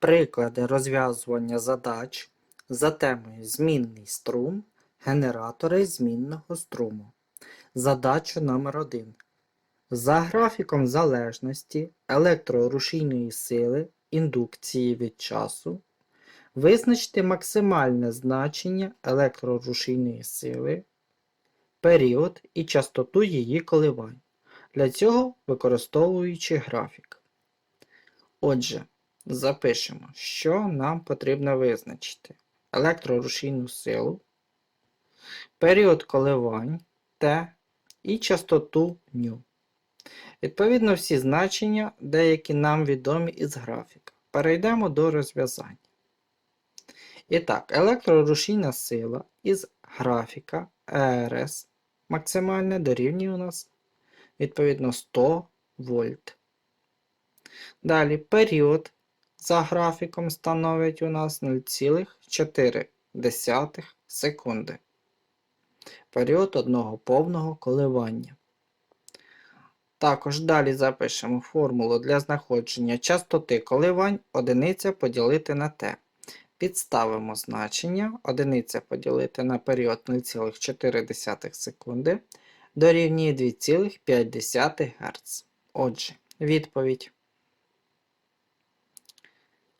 Приклади розв'язування задач за темою змінний струм, генератори змінного струму. Задача номер 1 За графіком залежності електрорушійної сили індукції від часу визначте максимальне значення електрорушійної сили, період і частоту її коливань. Для цього використовуючи графік. Отже, запишемо, що нам потрібно визначити: електрорушійну силу, період коливань Т і частоту ню. Відповідно, всі значення, деякі нам відомі із графіка. Перейдемо до розв'язання. І так, електрорушійна сила із графіка ЕРС максимальне дорівнює у нас відповідно 100 вольт. Далі період за графіком становить у нас 0,4 секунди. Період одного повного коливання. Також далі запишемо формулу для знаходження частоти коливань одиниця поділити на t. Підставимо значення одиниця поділити на період 0,4 секунди дорівнює 2,5 Гц. Отже, відповідь.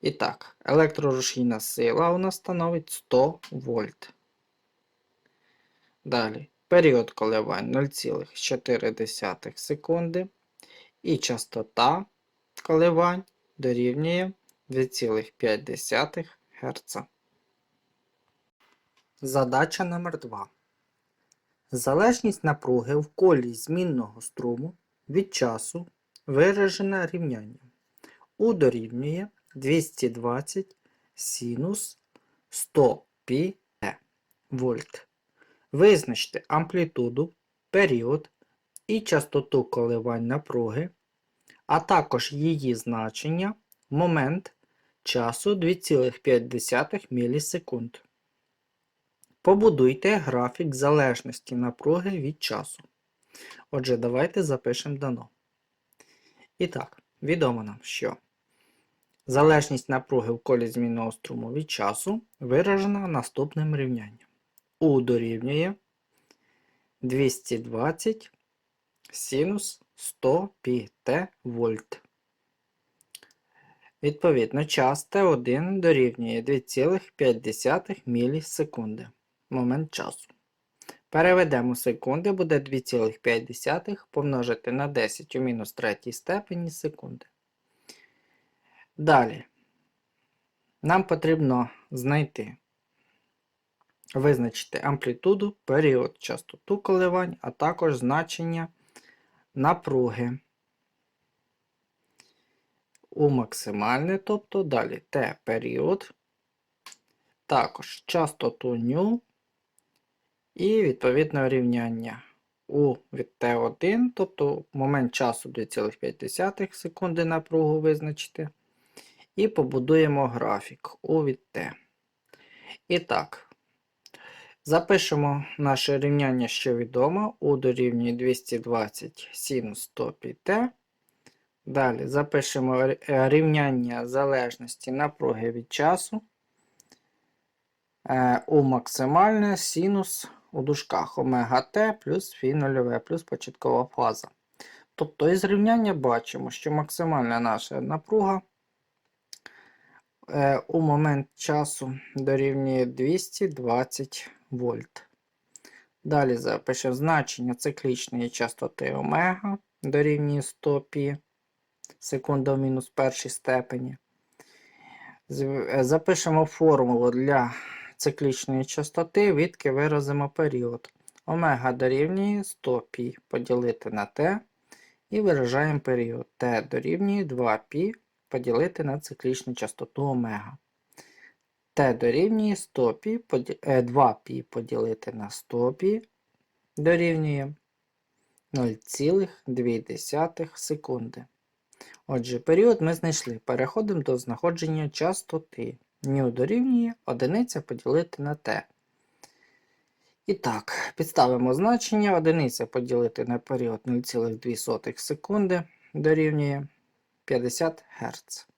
І так, електрорушійна сила у нас становить 100 вольт. Далі, період коливань 0,4 секунди. І частота коливань дорівнює 2,5 Гц. Задача номер 2 Залежність напруги в колі змінного струму від часу виражена рівнянням. У дорівнює 220 синус 100 π вольт. Визначте амплітуду, період і частоту коливань напруги, а також її значення момент часу 2,5 мілісекунд. Побудуйте графік залежності напруги від часу. Отже, давайте запишемо дано. І так, відомо нам, що залежність напруги в колі змінного струму від часу виражена наступним рівнянням. У дорівнює 220 синус 100 πt вольт. Відповідно, час Т1 дорівнює 2,5 мілісекунди. Момент часу. Переведемо секунди, буде 2,5 помножити на 10 у мінус 3 степені секунди. Далі. Нам потрібно знайти, визначити амплітуду, період, частоту коливань, а також значення напруги у максимальне, тобто далі Т період, також частоту ню і відповідне рівняння у від Т1, тобто момент часу 2,5 секунди напругу визначити. І побудуємо графік у від Т. І так, запишемо наше рівняння, що відомо, у дорівнює 220 синус 100 πt. Далі запишемо рівняння залежності напруги від часу е, у максимальне синус у дужках омега Т плюс фі нульове плюс початкова фаза. Тобто із рівняння бачимо, що максимальна наша напруга е, Е, у момент часу дорівнює 220 вольт. Далі запишемо значення циклічної частоти омега дорівнює 100 пі секунду мінус першій степені. Запишемо формулу для циклічної частоти, відки виразимо період. Омега дорівнює 100 пі поділити на Т. І виражаємо період Т дорівнює 2 π поділити на циклічну частоту омега. Т дорівнює 100 пі, 2π е, поділити на 100 пі дорівнює 0,2 секунди. Отже, період ми знайшли. Переходимо до знаходження частоти. Ню дорівнює 1 поділити на Т. І так, підставимо значення. 1 поділити на період 0,2 секунди дорівнює 50 Гц.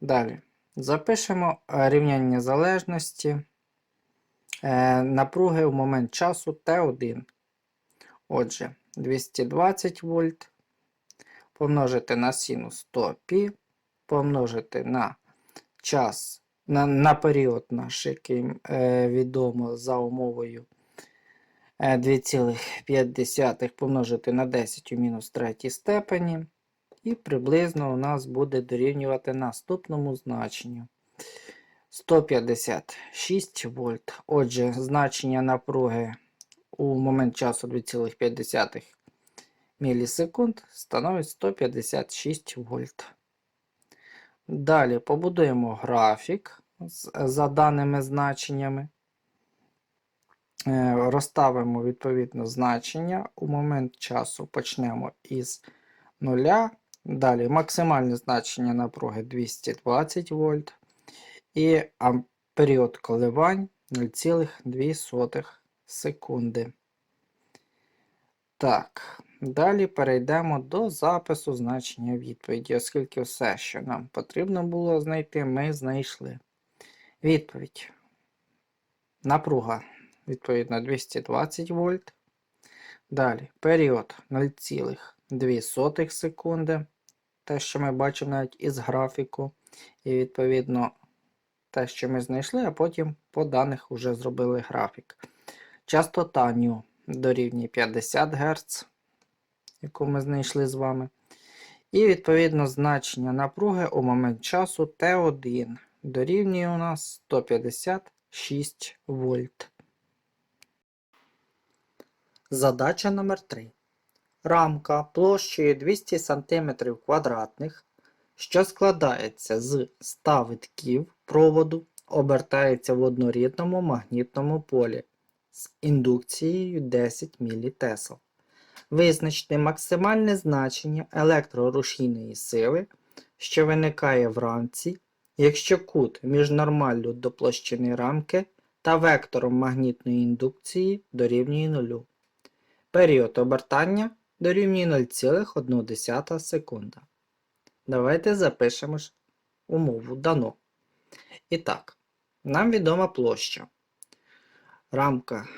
Далі. Запишемо е, рівняння залежності е, напруги в момент часу Т1. Отже, 220 вольт помножити на синус 100 пі, помножити на час, на, на період наш, який е, відомо за умовою е, 2,5 помножити на 10 у мінус третій степені. І приблизно у нас буде дорівнювати наступному значенню 156 вольт. Отже, значення напруги у момент часу 2,5 мілісекунд становить 156 вольт. Далі побудуємо графік за даними значеннями. Е, Розставимо відповідно значення. У момент часу почнемо із нуля. Далі максимальне значення напруги 220 вольт. І період коливань 0,2 секунди. Так, далі перейдемо до запису значення відповіді, оскільки все, що нам потрібно було знайти, ми знайшли. Відповідь. Напруга, відповідно, 220 вольт. Далі період 0,2 секунди. Те, що ми бачимо навіть із графіку. І відповідно те, що ми знайшли, а потім по даних вже зробили графік. Частота ню дорівнює 50 Гц, яку ми знайшли з вами. І відповідно значення напруги у момент часу Т1 дорівнює у нас 156 вольт. Задача номер 3. Рамка площею 200 см квадратних, що складається з 100 витків проводу, обертається в однорідному магнітному полі з індукцією 10 мТ. Визначте максимальне значення електрорушійної сили, що виникає в рамці, якщо кут між нормаллю до площини рамки та вектором магнітної індукції дорівнює нулю. Період обертання дорівнює 0,1 секунда. Давайте запишемо ж умову дано. І так, нам відома площа. Рамка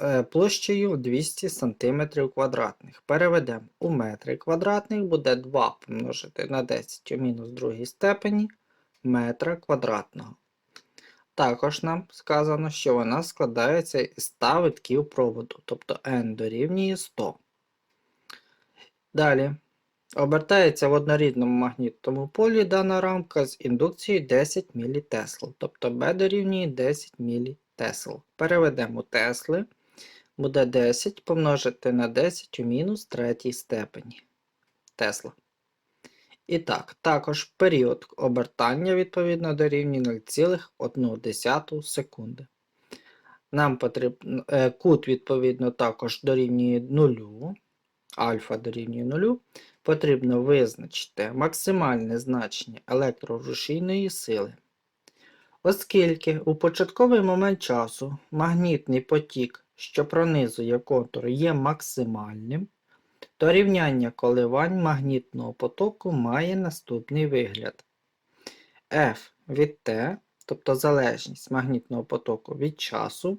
е, площею 200 см квадратних. Переведемо у метри квадратних, буде 2 помножити на 10 у мінус другій степені метра квадратного. Також нам сказано, що вона складається із 100 витків проводу, тобто n дорівнює 100. Далі. Обертається в однорідному магнітному полі дана рамка з індукцією 10 мТ, тобто B дорівнює 10 мТ. Переведемо Тесли. Буде 10 помножити на 10 у мінус третій степені Тесла. І так, також період обертання відповідно дорівнює 0,1 секунди. Нам потрібно е, кут відповідно також дорівнює 0, альфа дорівнює 0. Потрібно визначити максимальне значення електрорушійної сили. Оскільки у початковий момент часу магнітний потік, що пронизує контур, є максимальним, то рівняння коливань магнітного потоку має наступний вигляд. F від T, тобто залежність магнітного потоку від часу,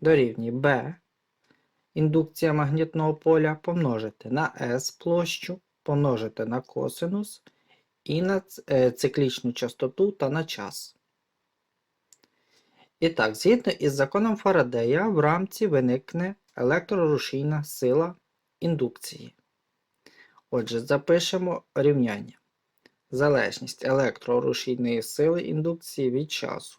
дорівнює B, індукція магнітного поля, помножити на S площу, помножити на косинус і на е, циклічну частоту та на час. І так, згідно із законом Фарадея, в рамці виникне електрорушійна сила індукції. Отже, запишемо рівняння. Залежність електрорушійної сили індукції від часу.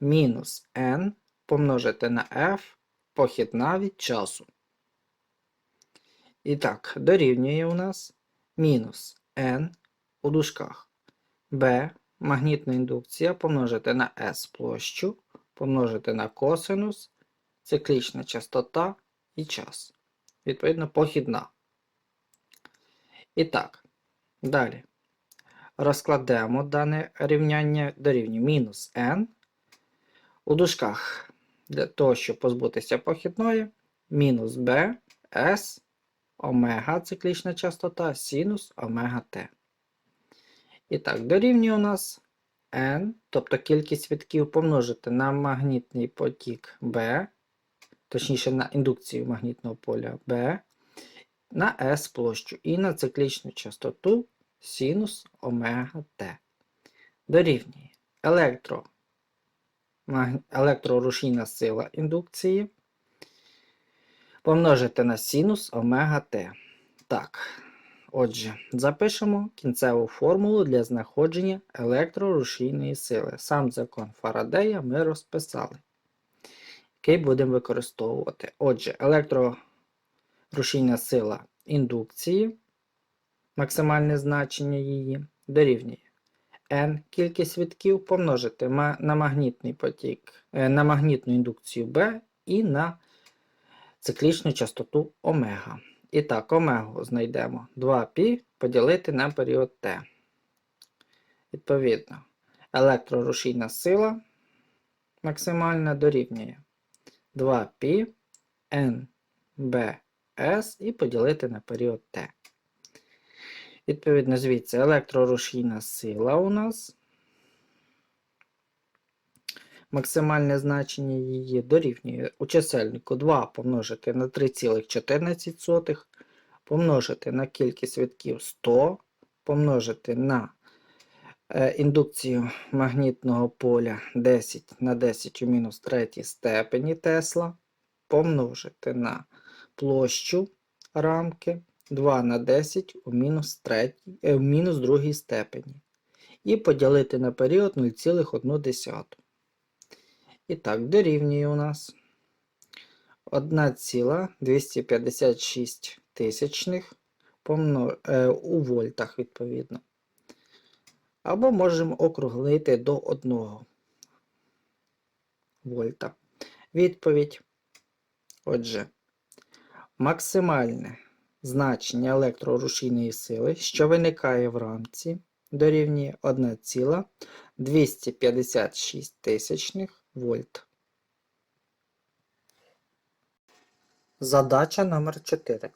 Мінус n помножити на f похідна від часу. І так, дорівнює у нас мінус n у дужках b магнітна індукція помножити на s площу, помножити на косинус, циклічна частота і час. Відповідно, похідна. І так, далі. Розкладемо дане рівняння дорівнює мінус n. У дужках для того, щоб позбутися похідної, мінус b, s, омега циклічна частота, синус омега t. І так, дорівнює у нас n, тобто кількість витків помножити на магнітний потік B, точніше на індукцію магнітного поля B, на S площу і на циклічну частоту синус омега Т. Дорівнює електро, електрорушійна сила індукції помножити на синус омега Т. Так, отже, запишемо кінцеву формулу для знаходження електрорушійної сили. Сам закон Фарадея ми розписали, який будемо використовувати. Отже, електрорушійна сила індукції, максимальне значення її, дорівнює n кількість витків помножити на магнітний потік, е, на магнітну індукцію B і на циклічну частоту омега. І так, омегу знайдемо 2π поділити на період t. Відповідно, електрорушійна сила максимальна дорівнює 2π nbs і поділити на період t. Відповідно, звідси електрорушійна сила у нас. Максимальне значення її дорівнює у чисельнику 2 помножити на 3,14, помножити на кількість витків 100, помножити на е, індукцію магнітного поля 10 на 10 у мінус 3 степені Тесла, помножити на площу рамки 2 на 10 у мінус, 3, е, в мінус 2 степені. І поділити на період 0,1. І так, дорівнює у нас 1,256 тисячних е, у вольтах, відповідно. Або можемо округлити до 1 вольта. Відповідь. Отже, максимальне значення електрорушійної сили, що виникає в рамці, дорівнює 1,256 тисячних вольт. Задача номер 4.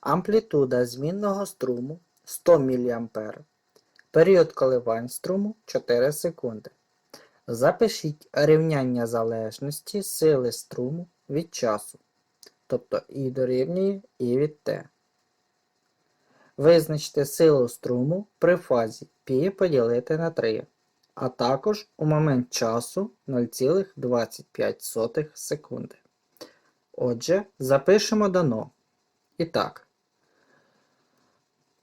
Амплітуда змінного струму 100 мА. Період коливань струму 4 секунди. Запишіть рівняння залежності сили струму від часу, тобто І дорівнює І від Т. Визначте силу струму при фазі π поділити на 3, а також у момент часу 0,25 секунди. Отже, запишемо дано. І так,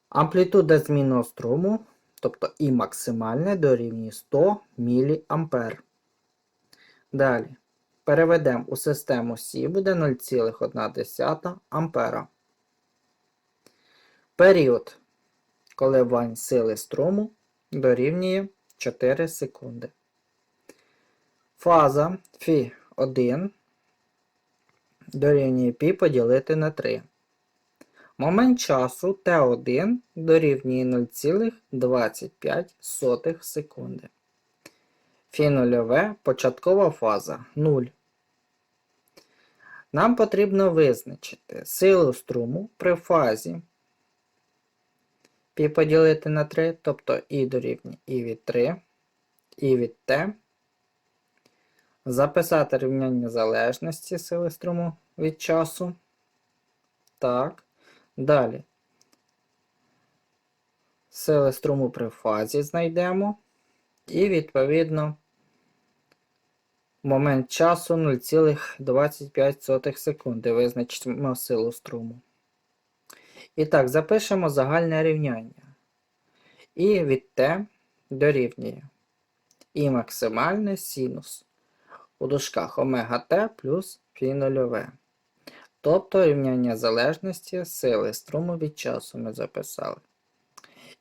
амплітуда змінного струму, тобто І максимальне дорівнює 100 мА. Далі, переведемо у систему Сі буде 0,1 А. Період коливань сили струму дорівнює 4 секунди. Фаза Фі1 дорівнює π поділити на 3. Момент часу Т1 дорівнює 0,25 секунди. Фі нульове початкова фаза 0. Нам потрібно визначити силу струму при фазі π поділити на 3, тобто І дорівнює І від 3, І від Т. Записати рівняння залежності сили струму від часу. Так. Далі. Сили струму при фазі знайдемо. І, відповідно, момент часу 0,25 секунди. Визначимо силу струму. І так, запишемо загальне рівняння. І від Т дорівнює. І максимальне синус у дужках омега Т плюс фі нульове. Тобто рівняння залежності сили струму від часу ми записали.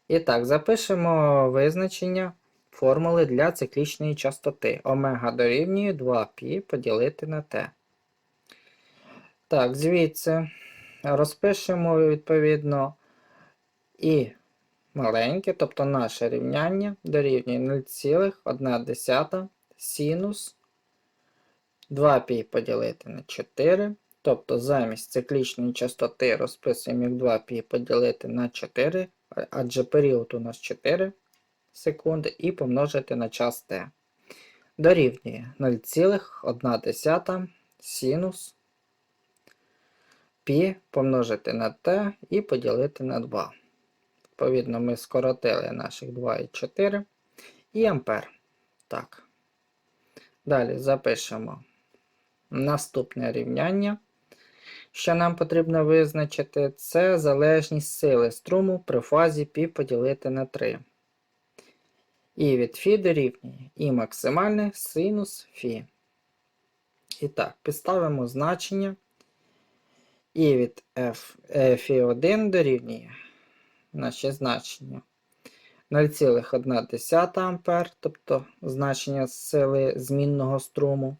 І так, запишемо визначення формули для циклічної частоти. Омега дорівнює 2π поділити на Т. Так, звідси розпишемо відповідно і маленьке, тобто наше рівняння дорівнює 0,1 синус 2π поділити на 4. Тобто замість циклічної частоти розписуємо як 2π поділити на 4, адже період у нас 4 секунди і помножити на час t. Дорівнює 0,1 синус πі помножити на t і поділити на 2. Відповідно, ми скоротили наших 2,4 і ампер. Так. Далі запишемо наступне рівняння, що нам потрібно визначити, це залежність сили струму при фазі π поділити на 3. І від Фі дорівнює і максимальний синус Фі. І так, підставимо значення і від F, Φ1 дорівнює наше значення 0,1 А, тобто значення сили змінного струму,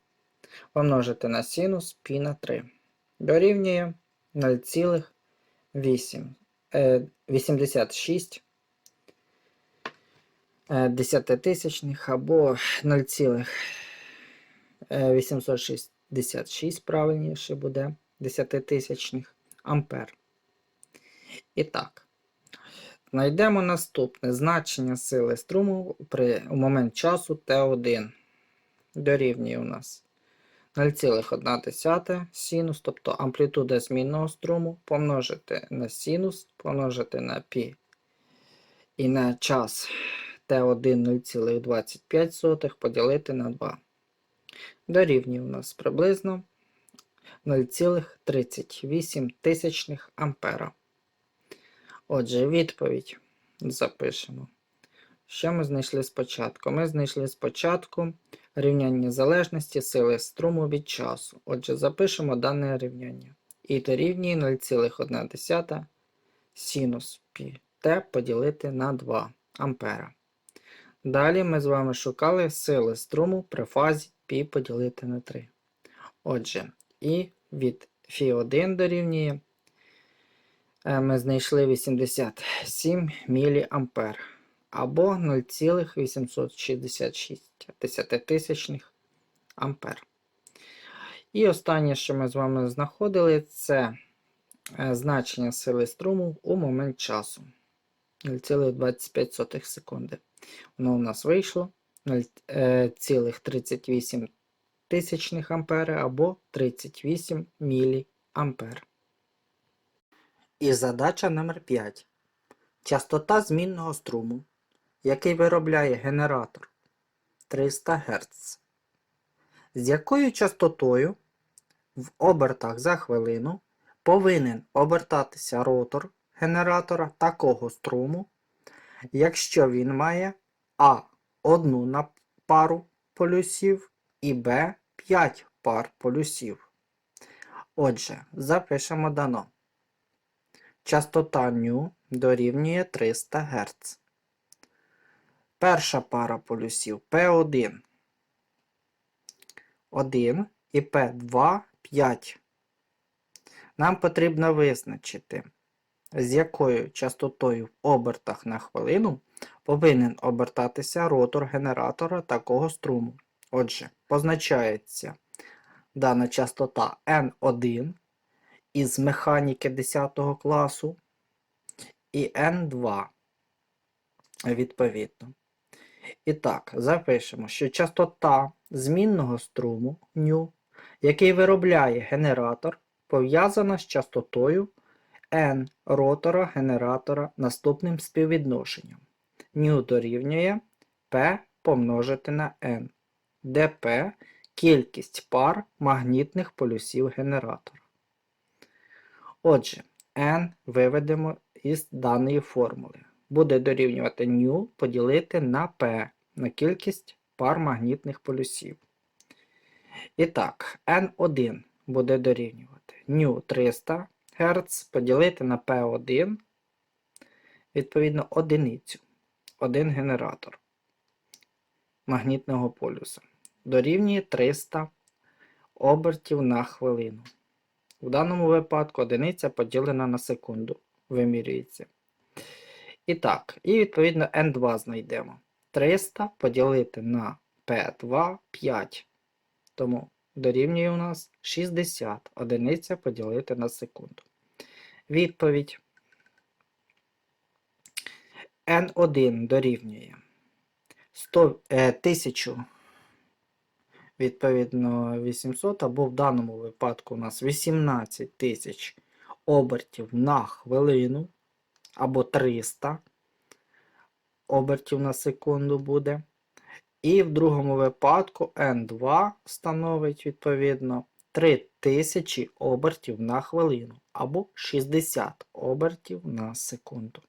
помножити на синус π на 3. Дорівнює 0,86 десятитисячних або 0,866 правильніше буде десятитисячних ампер. І так, знайдемо наступне значення сили струму при у момент часу Т1. Дорівнює у нас 0,1 синус, тобто амплітуда змінного струму, помножити на синус, помножити на π і на час Т1 0,25 поділити на 2. Дорівнює у нас приблизно 0,38 тисячних ампера. Отже, відповідь запишемо. Що ми знайшли спочатку? Ми знайшли спочатку рівняння залежності сили струму від часу. Отже, запишемо дане рівняння. І дорівнює 0,1 синус πt поділити на 2 ампера. Далі ми з вами шукали сили струму при фазі π поділити на 3. Отже, і від Фі1 дорівнює е, ми знайшли 87 мА або 0,866 тисячних ампер. І останнє, що ми з вами знаходили, це е, значення сили струму у момент часу 0,25 секунди. Воно у нас вийшло 0,38 тисячних ампери або 38 міліампер. І задача номер 5. Частота змінного струму, який виробляє генератор 300 Гц. З якою частотою в обертах за хвилину повинен обертатися ротор генератора такого струму, якщо він має А. Одну на пару полюсів і Б 5 пар полюсів. Отже, запишемо дано. Частота ню дорівнює 300 Гц. Перша пара полюсів P1 1 і P2 5. Нам потрібно визначити, з якою частотою в обертах на хвилину повинен обертатися ротор генератора такого струму. Отже, позначається дана частота N1 із механіки 10 класу і N2 відповідно. І так, запишемо, що частота змінного струму ню, який виробляє генератор, пов'язана з частотою N ротора генератора наступним співвідношенням. Ню дорівнює P помножити на N, P кількість пар магнітних полюсів генератора. Отже, N виведемо із даної формули. Буде дорівнювати ню поділити на P на кількість пар магнітних полюсів. І так, N1 буде дорівнювати ню 300 Гц поділити на P1, відповідно, одиницю. Один генератор магнітного полюса. Дорівнює 300 обертів на хвилину. В даному випадку одиниця поділена на секунду вимірюється. І так, і відповідно N2 знайдемо. 300 поділити на P2 5. Тому дорівнює у нас 60 одиниця поділити на секунду. Відповідь N1 дорівнює 100, е, 1000 відповідно 800, або в даному випадку у нас 18 тисяч обертів на хвилину, або 300 обертів на секунду буде. І в другому випадку N2 становить відповідно 3000 обертів на хвилину, або 60 обертів на секунду.